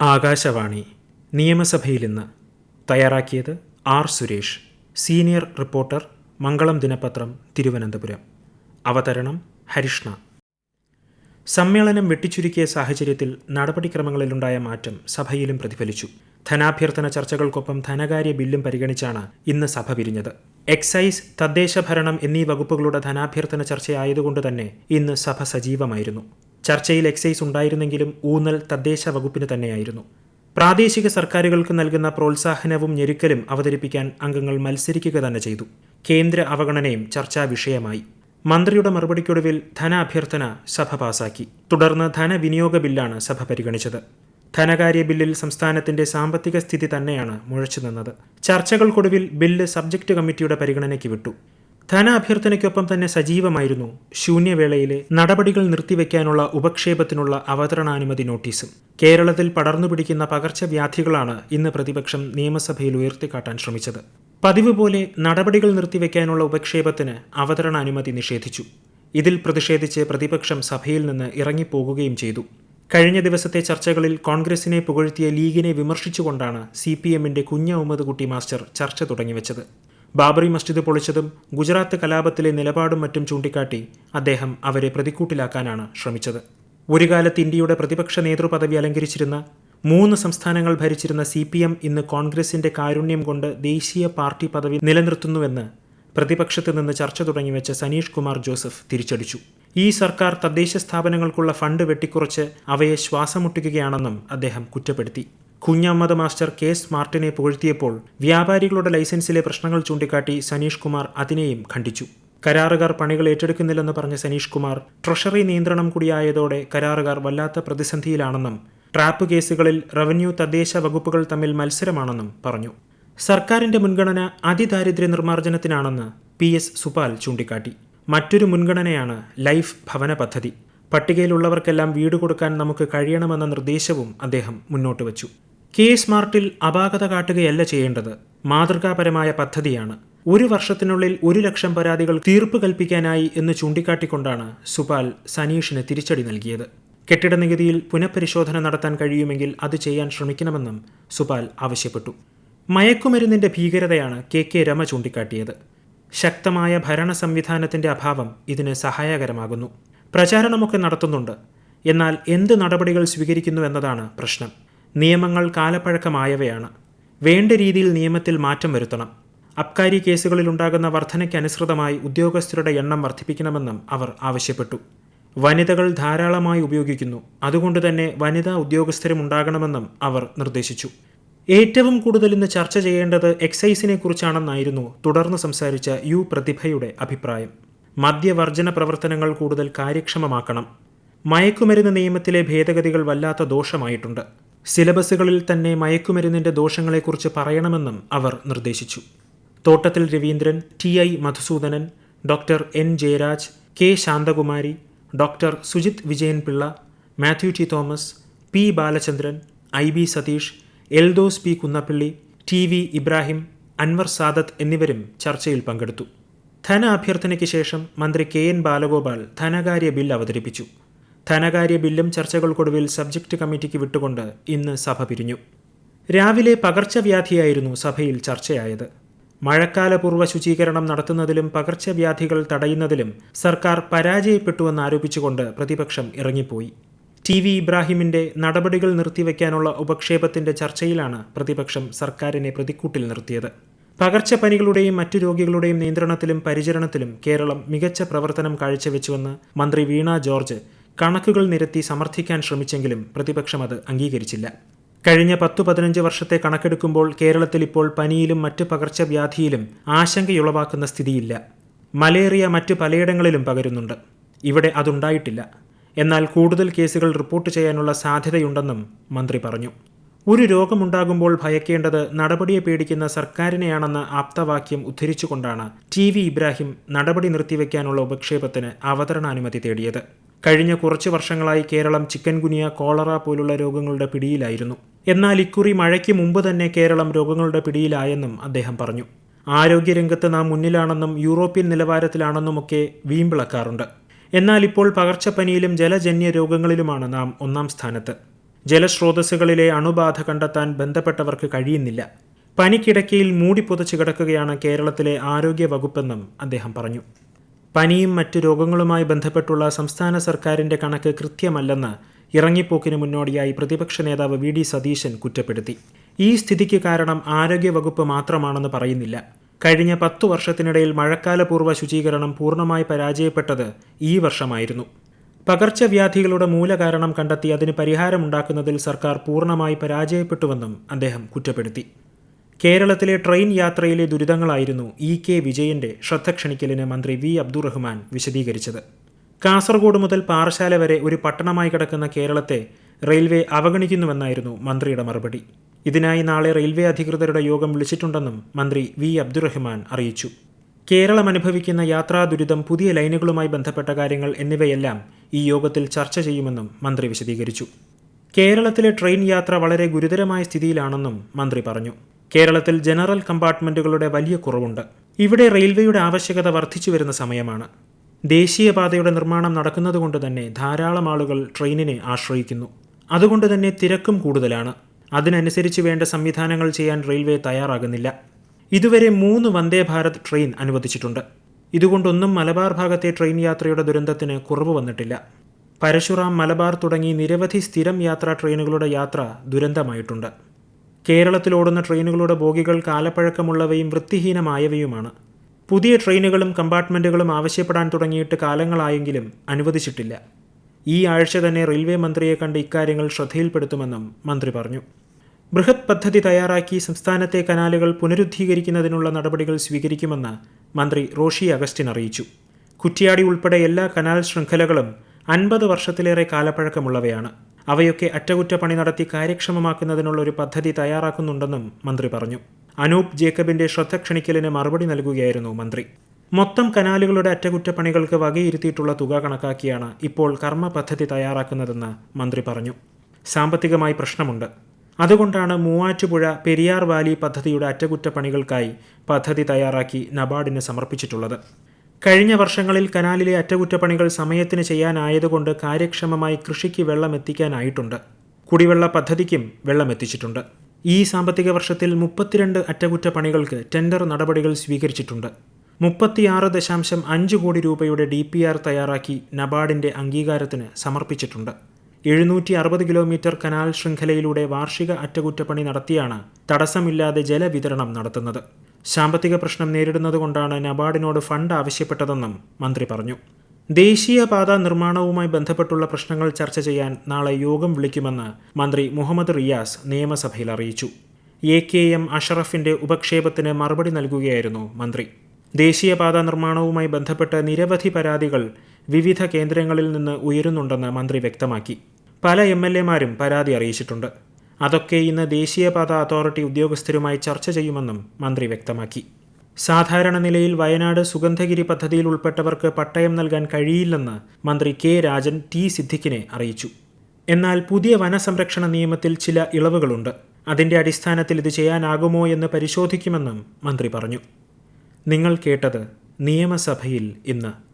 ആകാശവാണി നിയമസഭയിൽ ഇന്ന് തയ്യാറാക്കിയത് R Suresh senior reporter Mangalam ദിനപത്രം തിരുവനന്തപുരം. അവതരണം ഹരിഷ്ണ. സമ്മേളനം വെട്ടിച്ചുരുക്കിയ സാഹചര്യത്തിൽ നടപടിക്രമങ്ങളിലുണ്ടായ മാറ്റം സഭയിലും പ്രതിഫലിച്ചു. ധനാഭ്യർത്ഥന ചർച്ചകൾക്കൊപ്പം ധനകാര്യ ബില്ലും പരിഗണിച്ചാണ് ഇന്ന് സഭ പിരിഞ്ഞത് എക്സൈസ് തദ്ദേശ ഭരണം എന്നീ വകുപ്പുകളുടെ ധനാഭ്യർത്ഥന ചർച്ചയായതുകൊണ്ട് തന്നെ ഇന്ന് സഭ സജീവമായിരുന്നു. ചർച്ചയിൽ എക്സൈസ് ഉണ്ടായിരുന്നെങ്കിലും ഊന്നൽ തദ്ദേശ വകുപ്പിന് തന്നെയായിരുന്നു. പ്രാദേശിക സർക്കാരുകൾക്ക് നൽകുന്ന പ്രോത്സാഹനവും ഞെരുക്കലും അവതരിപ്പിക്കാൻ അംഗങ്ങൾ മത്സരിക്കുക തന്നെ ചെയ്തു. കേന്ദ്ര അവഗണനയും ചർച്ചാ വിഷയമായി. മന്ത്രിയുടെ മറുപടിക്കൊടുവിൽ ധനാഭ്യർത്ഥന സഭ പാസാക്കി. തുടർന്ന് ധനവിനിയോഗ ബില്ലാണ് സഭ പരിഗണിച്ചത്. ധനകാര്യ ബില്ലിൽ സംസ്ഥാനത്തിന്റെ സാമ്പത്തിക സ്ഥിതി തന്നെയാണ് മുഴച്ചു നിന്നത്. ചർച്ചകൾക്കൊടുവിൽ ബില്ല് സബ്ജക്ട് കമ്മിറ്റിയുടെ പരിഗണനയ്ക്ക് വിട്ടു. ധനാഭ്യർത്ഥനയ്ക്കൊപ്പം തന്നെ സജീവമായിരുന്നു ശൂന്യവേളയിലെ നടപടികൾ നിർത്തിവെക്കാനുള്ള ഉപക്ഷേപത്തിനുള്ള അവതരണാനുമതി നോട്ടീസും. കേരളത്തിൽ പടർന്നുപിടിക്കുന്ന പകർച്ചവ്യാധികളാണ് ഇന്ന് പ്രതിപക്ഷം നിയമസഭയിൽ ഉയർത്തിക്കാട്ടാൻ ശ്രമിച്ചത്. പതിവ് പോലെ നടപടികൾ നിർത്തിവെക്കാനുള്ള ഉപക്ഷേപത്തിന് അവതരണാനുമതി നിഷേധിച്ചു. ഇതിൽ പ്രതിഷേധിച്ച് പ്രതിപക്ഷം സഭയിൽ നിന്ന് ഇറങ്ങിപ്പോകുകയും ചെയ്തു. കഴിഞ്ഞ ദിവസത്തെ ചർച്ചകളിൽ കോൺഗ്രസിനെ പുകഴ്ത്തിയ ലീഗിനെ വിമർശിച്ചുകൊണ്ടാണ് സി പി എമ്മിന്റെ കുഞ്ഞ ഉമ്മദ് കുട്ടി മാസ്റ്റർ ചർച്ച തുടങ്ങിവെച്ചത്. ബാബറി മസ്ജിദ് പൊളിച്ചതും ഗുജറാത്ത് കലാപത്തിലെ നിലപാടും മറ്റും ചൂണ്ടിക്കാട്ടി അദ്ദേഹം അവരെ പ്രതിക്കൂട്ടിലാക്കാനാണ് ശ്രമിച്ചത്. ഒരു കാലത്ത് ഇന്ത്യയുടെ പ്രതിപക്ഷ നേതൃപദവി അലങ്കരിച്ചിരുന്ന മൂന്ന് സംസ്ഥാനങ്ങൾ ഭരിച്ചിരുന്ന സി പി എം ഇന്ന് കോൺഗ്രസിന്റെ കാരുണ്യം കൊണ്ട് ദേശീയ പാർട്ടി പദവി നിലനിർത്തുന്നുവെന്ന് പ്രതിപക്ഷത്ത് നിന്ന് ചർച്ച തുടങ്ങിവെച്ച സനീഷ് കുമാർ ജോസഫ് തിരിച്ചടിച്ചു. ഈ സർക്കാർ തദ്ദേശ സ്ഥാപനങ്ങൾക്കുള്ള ഫണ്ട് വെട്ടിക്കുറച്ച് അവയെ ശ്വാസമുട്ടിക്കുകയാണെന്നും അദ്ദേഹം കുറ്റപ്പെടുത്തി. കുഞ്ഞമ്മദ് മാസ്റ്റർ കേസ് മാർട്ടിനെ പുകഴ്ത്തിയപ്പോൾ വ്യാപാരികളുടെ ലൈസൻസിലെ പ്രശ്നങ്ങൾ ചൂണ്ടിക്കാട്ടി സനീഷ് കുമാർ അതിനെയും ഖണ്ഡിച്ചു. കരാറുകാർ പണികൾ ഏറ്റെടുക്കുന്നില്ലെന്ന് പറഞ്ഞ സനീഷ് കുമാർ ട്രഷറി നിയന്ത്രണം കൂടിയായതോടെ കരാറുകാർ വല്ലാത്ത പ്രതിസന്ധിയിലാണെന്നും ട്രാപ്പ് കേസുകളിൽ റവന്യൂ തദ്ദേശ വകുപ്പുകൾ തമ്മിൽ മത്സരമാണെന്നും പറഞ്ഞു. സർക്കാരിന്റെ മുൻഗണന അതിദാരിദ്ര്യ നിർമ്മാർജനത്തിനാണെന്ന് പി എസ് സുപാൽ ചൂണ്ടിക്കാട്ടി. മറ്റൊരു മുൻഗണനയാണ് ലൈഫ് ഭവന പദ്ധതി. പട്ടികയിലുള്ളവർക്കെല്ലാം വീട് കൊടുക്കാൻ നമുക്ക് കഴിയണമെന്ന നിർദ്ദേശവും അദ്ദേഹം മുന്നോട്ട് വച്ചു. കെ സ്മാർട്ടിൽ അപാകത കാട്ടുകയല്ല ചെയ്യേണ്ടത്. മാതൃകാപരമായ പദ്ധതിയാണ്. ഒരു വർഷത്തിനുള്ളിൽ ഒരു ലക്ഷം പരാതികൾ തീർപ്പ് കൽപ്പിക്കാനായി എന്ന് ചൂണ്ടിക്കാട്ടിക്കൊണ്ടാണ് സുപാൽ സനീഷിന് തിരിച്ചടി നൽകിയത്. കെട്ടിട നികുതിയിൽ പുനഃപരിശോധന നടത്താൻ കഴിയുമെങ്കിൽ അത് ചെയ്യാൻ ശ്രമിക്കണമെന്നും സുപാൽ ആവശ്യപ്പെട്ടു. മയക്കുമരുന്നിന്റെ ഭീകരതയാണ് കെ കെ രമ ചൂണ്ടിക്കാട്ടിയത്. ശക്തമായ ഭരണ സംവിധാനത്തിന്റെ അഭാവം ഇതിന് സഹായകരമാകുന്നു. പ്രചാരണമൊക്കെ നടത്തുന്നുണ്ട്. എന്നാൽ എന്ത് നടപടികൾ സ്വീകരിക്കുന്നു എന്നതാണ് പ്രശ്നം. നിയമങ്ങൾ കാലപ്പഴക്കമായവയാണ്. വേണ്ട രീതിയിൽ നിയമത്തിൽ മാറ്റം വരുത്തണം. അബ്കാരി കേസുകളിലുണ്ടാകുന്ന വർധനയ്ക്കനുസൃതമായി ഉദ്യോഗസ്ഥരുടെ എണ്ണം വർദ്ധിപ്പിക്കണമെന്നും അവർ ആവശ്യപ്പെട്ടു. വനിതകൾ ധാരാളമായി ഉപയോഗിക്കുന്നു. അതുകൊണ്ട് തന്നെ വനിതാ ഉദ്യോഗസ്ഥരും ഉണ്ടാകണമെന്നും അവർ നിർദ്ദേശിച്ചു. ഏറ്റവും കൂടുതൽ ഇന്ന് ചർച്ച ചെയ്യേണ്ടത് എക്സൈസിനെ കുറിച്ചാണെന്നായിരുന്നു തുടർന്ന് സംസാരിച്ച യു പ്രതിഭയുടെ അഭിപ്രായം. മദ്യവർജന പ്രവർത്തനങ്ങൾ കൂടുതൽ കാര്യക്ഷമമാക്കണം. മയക്കുമരുന്ന് നിയമത്തിലെ ഭേദഗതികൾ വല്ലാത്ത ദോഷമായിട്ടുണ്ട്. സിലബസുകളിൽ തന്നെ മയക്കുമരുന്നിന്റെ ദോഷങ്ങളെക്കുറിച്ച് പറയണമെന്നും അവർ നിർദ്ദേശിച്ചു. Thottathil Raveendran T I Madhusoodanan doctor N Jayaraj K Shanthakumari doctor Sujith Vijayan Pillai Mathew T Thomas P Balachandran I B Satheesh Eldhose P Kunnappilly T V Ibrahim Anwar Sadath എന്നിവരും ചർച്ചയിൽ പങ്കെടുത്തു. ധന അഭ്യർത്ഥനയ്ക്ക് ശേഷം മന്ത്രി കെ എൻ ബാലഗോപാൽ ധനകാര്യ bill അവതരിപ്പിച്ചു. ധനകാര്യ ബില്ലും ചർച്ചകൾക്കൊടുവിൽ സബ്ജക്ട് കമ്മിറ്റിക്ക് വിട്ടുകൊണ്ട് ഇന്ന് സഭ പിരിഞ്ഞു. രാവിലെ പകർച്ചവ്യാധിയായിരുന്നു സഭയിൽ ചർച്ചയായത്. മഴക്കാലപൂർവ ശുചീകരണം നടത്തുന്നതിലും പകർച്ചവ്യാധികൾ തടയുന്നതിലും സർക്കാർ പരാജയപ്പെട്ടുവെന്ന് ആരോപിച്ചുകൊണ്ട് പ്രതിപക്ഷം ഇറങ്ങിപ്പോയി. ടി വി ഇബ്രാഹിമിന്റെ നടപടികൾ നിർത്തിവെക്കാനുള്ള ഉപക്ഷേപത്തിന്റെ ചർച്ചയിലാണ് പ്രതിപക്ഷം സർക്കാരിനെ പ്രതിക്കൂട്ടിൽ നിർത്തിയത്. പകർച്ചപ്പനികളുടെയും മറ്റു രോഗികളുടെയും നിയന്ത്രണത്തിലും പരിചരണത്തിലും കേരളം മികച്ച പ്രവർത്തനം കാഴ്ചവെച്ചുവെന്ന് മന്ത്രി വീണ ജോർജ് കണക്കുകൾ നിരത്തി സമർത്ഥിക്കാൻ ശ്രമിച്ചെങ്കിലും പ്രതിപക്ഷം അത് അംഗീകരിച്ചില്ല. കഴിഞ്ഞ പത്തു പതിനഞ്ച് വർഷത്തെ കണക്കെടുക്കുമ്പോൾ കേരളത്തിൽ ഇപ്പോൾ പനിയിലും മറ്റ് പകർച്ചവ്യാധിയിലും ആശങ്കയുളവാക്കുന്ന സ്ഥിതിയില്ല. മലേറിയ മറ്റു പലയിടങ്ങളിലും പകരുന്നുണ്ട്. ഇവിടെ അതുണ്ടായിട്ടില്ല. എന്നാൽ കൂടുതൽ കേസുകൾ റിപ്പോർട്ട് ചെയ്യാനുള്ള സാധ്യതയുണ്ടെന്നും മന്ത്രി പറഞ്ഞു. ഒരു രോഗമുണ്ടാകുമ്പോൾ ഭയക്കേണ്ടത് നടപടിയെ പേടിക്കുന്ന സർക്കാരിനെയാണെന്ന ആപ്തവാക്യം ഉദ്ധരിച്ചുകൊണ്ടാണ് ടി വി ഇബ്രാഹിം നടപടി നിർത്തിവെക്കാനുള്ള ഉപക്ഷേപത്തിന് അവതരണാനുമതി തേടിയത്. കഴിഞ്ഞ കുറച്ചു വർഷങ്ങളായി കേരളം ചിക്കൻ ഗുനിയ കോളറ പോലുള്ള രോഗങ്ങളുടെ പിടിയിലായിരുന്നു. എന്നാൽ ഇക്കുറി മഴയ്ക്ക് മുമ്പ് തന്നെ കേരളം രോഗങ്ങളുടെ പിടിയിലായെന്നും അദ്ദേഹം പറഞ്ഞു. ആരോഗ്യരംഗത്ത് നാം മുന്നിലാണെന്നും യൂറോപ്യൻ നിലവാരത്തിലാണെന്നുമൊക്കെ വീമ്പിളക്കാറുണ്ട്. എന്നാൽ ഇപ്പോൾ പകർച്ചപ്പനിയിലും ജലജന്യ രോഗങ്ങളിലുമാണ് നാം ഒന്നാം സ്ഥാനത്ത്. ജലസ്രോതസ്സുകളിലെ അണുബാധ കണ്ടെത്താൻ ബന്ധപ്പെട്ടവർക്ക് കഴിയുന്നില്ല. പനിക്കിടക്കയിൽ മൂടിപ്പുതച്ച് കിടക്കുകയാണ് കേരളത്തിലെ ആരോഗ്യ വകുപ്പെന്നും അദ്ദേഹം പറഞ്ഞു. പനിയും മറ്റു രോഗങ്ങളുമായി ബന്ധപ്പെട്ടുള്ള സംസ്ഥാന സർക്കാരിന്റെ കണക്ക് കൃത്യമല്ലെന്ന് ഇറങ്ങിപ്പോക്കിന് മുന്നോടിയായി പ്രതിപക്ഷ നേതാവ് വി ഡി സതീശൻ കുറ്റപ്പെടുത്തി. ഈ സ്ഥിതിക്ക് കാരണം ആരോഗ്യവകുപ്പ് മാത്രമാണെന്ന് പറയുന്നില്ല. കഴിഞ്ഞ പത്തു വർഷത്തിനിടയിൽ മഴക്കാലപൂർവ ശുചീകരണം പൂർണമായി പരാജയപ്പെട്ടത് ഈ വർഷമായിരുന്നു. പകർച്ചവ്യാധികളുടെ മൂലകാരണം കണ്ടെത്തി അതിന് പരിഹാരമുണ്ടാക്കുന്നതിൽ സർക്കാർ പൂർണമായി പരാജയപ്പെട്ടുവെന്നും അദ്ദേഹം കുറ്റപ്പെടുത്തി. കേരളത്തിലെ ട്രെയിൻ യാത്രയിലെ ദുരിതങ്ങളായിരുന്നു ഇ കെ വിജയന്റെ ശ്രദ്ധ ക്ഷണിക്കലിന് മന്ത്രി വി അബ്ദുറഹ്മാൻ വിശദീകരിച്ചത്. കാസർഗോഡ് മുതൽ പാറശാല വരെ ഒരു പട്ടണമായി കിടക്കുന്ന കേരളത്തെ റെയിൽവേ അവഗണിക്കുന്നുവെന്നായിരുന്നു മന്ത്രിയുടെ മറുപടി. ഇതിനായി നാളെ റെയിൽവേ അധികൃതരുടെ യോഗം വിളിച്ചിട്ടുണ്ടെന്നും മന്ത്രി വി അബ്ദുറഹ്മാൻ അറിയിച്ചു. കേരളം അനുഭവിക്കുന്ന യാത്രാ ദുരിതം പുതിയ ലൈനുകളുമായി ബന്ധപ്പെട്ട കാര്യങ്ങൾ എന്നിവയെല്ലാം ഈ യോഗത്തിൽ ചർച്ച ചെയ്യുമെന്നും മന്ത്രി വിശദീകരിച്ചു. കേരളത്തിലെ ട്രെയിൻ യാത്ര വളരെ ഗുരുതരമായ സ്ഥിതിയിലാണെന്നും മന്ത്രി പറഞ്ഞു. കേരളത്തിൽ ജനറൽ കമ്പാർട്ട്മെന്റുകളുടെ വലിയ കുറവുണ്ട്. ഇവിടെ റെയിൽവേയുടെ ആവശ്യകത വർദ്ധിച്ചു വരുന്ന സമയമാണ്. ദേശീയപാതയുടെ നിർമ്മാണം നടക്കുന്നതുകൊണ്ട് തന്നെ ധാരാളം ആളുകൾ ട്രെയിനിനെ ആശ്രയിക്കുന്നു. അതുകൊണ്ട് തന്നെ തിരക്കും കൂടുതലാണ്. അതിനനുസരിച്ച് വേണ്ട സംവിധാനങ്ങൾ ചെയ്യാൻ റെയിൽവേ തയ്യാറാകുന്നില്ല. ഇതുവരെ മൂന്ന് വന്ദേ ഭാരത് ട്രെയിൻ അനുവദിച്ചിട്ടുണ്ട്. ഇതുകൊണ്ടൊന്നും മലബാർ ഭാഗത്തെ ട്രെയിൻ യാത്രയുടെ ദുരന്തത്തിന് കുറവ് വന്നിട്ടില്ല. പരശുറാം മലബാർ തുടങ്ങി നിരവധി സ്ഥിരം യാത്രാ ട്രെയിനുകളുടെ യാത്ര ദുരന്തമായിട്ടുണ്ട്. കേരളത്തിലോടുന്ന ട്രെയിനുകളുടെ ബോഗികൾ കാലപ്പഴക്കമുള്ളവയും വൃത്തിഹീനമായവയുമാണ്. പുതിയ ട്രെയിനുകളും കമ്പാർട്ട്മെന്റുകളും ആവശ്യപ്പെടാൻ തുടങ്ങിയിട്ട് കാലങ്ങളായെങ്കിലും അനുവദിച്ചിട്ടില്ല. ഈ ആഴ്ച തന്നെ റെയിൽവേ മന്ത്രിയെ കണ്ട് ഇക്കാര്യങ്ങൾ ശ്രദ്ധയിൽപ്പെടുത്തുമെന്നും മന്ത്രി പറഞ്ഞു. ബൃഹത് പദ്ധതി തയ്യാറാക്കി സംസ്ഥാനത്തെ കനാലുകൾ പുനരുദ്ധീകരിക്കുന്നതിനുള്ള നടപടികൾ സ്വീകരിക്കുമെന്ന് മന്ത്രി റോഷി അഗസ്റ്റിൻ അറിയിച്ചു. കുറ്റിയാടി ഉൾപ്പെടെ എല്ലാ കനാൽ ശൃംഖലകളും അൻപത് വർഷത്തിലേറെ കാലപ്പഴക്കമുള്ളവയാണ്. അവയൊക്കെ അറ്റകുറ്റപ്പണി നടത്തി കാര്യക്ഷമമാക്കുന്നതിനുള്ള ഒരു പദ്ധതി തയ്യാറാക്കുന്നുണ്ടെന്നും മന്ത്രി പറഞ്ഞു. അനൂപ് ജേക്കബിന്റെ ശ്രദ്ധ ക്ഷണിക്കലിന് മറുപടി നൽകുകയായിരുന്നു മന്ത്രി. മൊത്തം കനാലുകളുടെ അറ്റകുറ്റപ്പണികൾക്ക് വകയിരുത്തിയിട്ടുള്ള തുക കണക്കാക്കിയാണ് ഇപ്പോൾ കർമ്മ പദ്ധതി തയ്യാറാക്കുന്നതെന്ന് മന്ത്രി പറഞ്ഞു. സാമ്പത്തികമായി പ്രശ്നമുണ്ട്. അതുകൊണ്ടാണ് മൂവാറ്റുപുഴ പെരിയാർ വാലി പദ്ധതിയുടെ അറ്റകുറ്റപ്പണികൾക്കായി പദ്ധതി തയ്യാറാക്കി നബാർഡിന് സമർപ്പിച്ചിട്ടുള്ളത്. കഴിഞ്ഞ വർഷങ്ങളിൽ കനാലിലെ അറ്റകുറ്റപ്പണികൾ സമയത്തിന് ചെയ്യാനായതുകൊണ്ട് കാര്യക്ഷമമായി കൃഷിക്ക് വെള്ളം എത്തിക്കാനായിട്ടുണ്ട്. കുടിവെള്ള പദ്ധതിക്കും വെള്ളം എത്തിച്ചിട്ടുണ്ട്. ഈ സാമ്പത്തിക വർഷത്തിൽ മുപ്പത്തിരണ്ട് അറ്റകുറ്റപ്പണികൾക്ക് ടെൻഡർ നടപടികൾ സ്വീകരിച്ചിട്ടുണ്ട്. മുപ്പത്തിയാറ് ദശാംശം അഞ്ച് കോടി രൂപയുടെ ഡി പി ആർ തയ്യാറാക്കി നബാർഡിന്റെ അംഗീകാരത്തിന് സമർപ്പിച്ചിട്ടുണ്ട്. എഴുന്നൂറ്റി അറുപത് കിലോമീറ്റർ കനാൽ ശൃംഖലയിലൂടെ വാർഷിക അറ്റകുറ്റപ്പണി നടത്തിയാണ് തടസ്സമില്ലാതെ ജലവിതരണം നടത്തുന്നത്. സാമ്പത്തിക പ്രശ്നം നേരിടുന്നതുകൊണ്ടാണ് നബാർഡിനോട് ഫണ്ട് ആവശ്യപ്പെട്ടതെന്നും മന്ത്രി പറഞ്ഞു. ദേശീയപാത നിർമ്മാണവുമായി ബന്ധപ്പെട്ടുള്ള പ്രശ്നങ്ങൾ ചർച്ച ചെയ്യാൻ നാളെ യോഗം വിളിക്കുമെന്ന് മന്ത്രി മുഹമ്മദ് റിയാസ് നിയമസഭയിൽ അറിയിച്ചു. എ കെ എം അഷറഫിന്റെ ഉപക്ഷേപത്തിന് മറുപടി നൽകുകയായിരുന്നു മന്ത്രി. ദേശീയപാത നിർമ്മാണവുമായി ബന്ധപ്പെട്ട നിരവധി പരാതികൾ വിവിധ കേന്ദ്രങ്ങളിൽ നിന്ന് ഉയരുന്നുണ്ടെന്ന് മന്ത്രി വ്യക്തമാക്കി. പല എം എൽ എമാരും പരാതി അറിയിച്ചിട്ടുണ്ട്. അതൊക്കെ ഇന്ന് ദേശീയപാത അതോറിറ്റി ഉദ്യോഗസ്ഥരുമായി ചർച്ച ചെയ്യുമെന്നും മന്ത്രി വ്യക്തമാക്കി. സാധാരണ നിലയിൽ വയനാട് സുഗന്ധഗിരി പദ്ധതിയിൽ ഉൾപ്പെട്ടവർക്ക് പട്ടയം നൽകാൻ കഴിയില്ലെന്ന് മന്ത്രി കെ രാജൻ ടി സിദ്ദിഖിനെ അറിയിച്ചു. എന്നാൽ പുതിയ വനസംരക്ഷണ നിയമത്തിൽ ചില ഇളവുകളുണ്ട്. അതിന്റെ അടിസ്ഥാനത്തിൽ ഇത് ചെയ്യാനാകുമോ എന്ന് പരിശോധിക്കുമെന്നും മന്ത്രി പറഞ്ഞു. നിങ്ങൾ കേട്ടത് നിയമസഭയിൽ ഇന്ന്.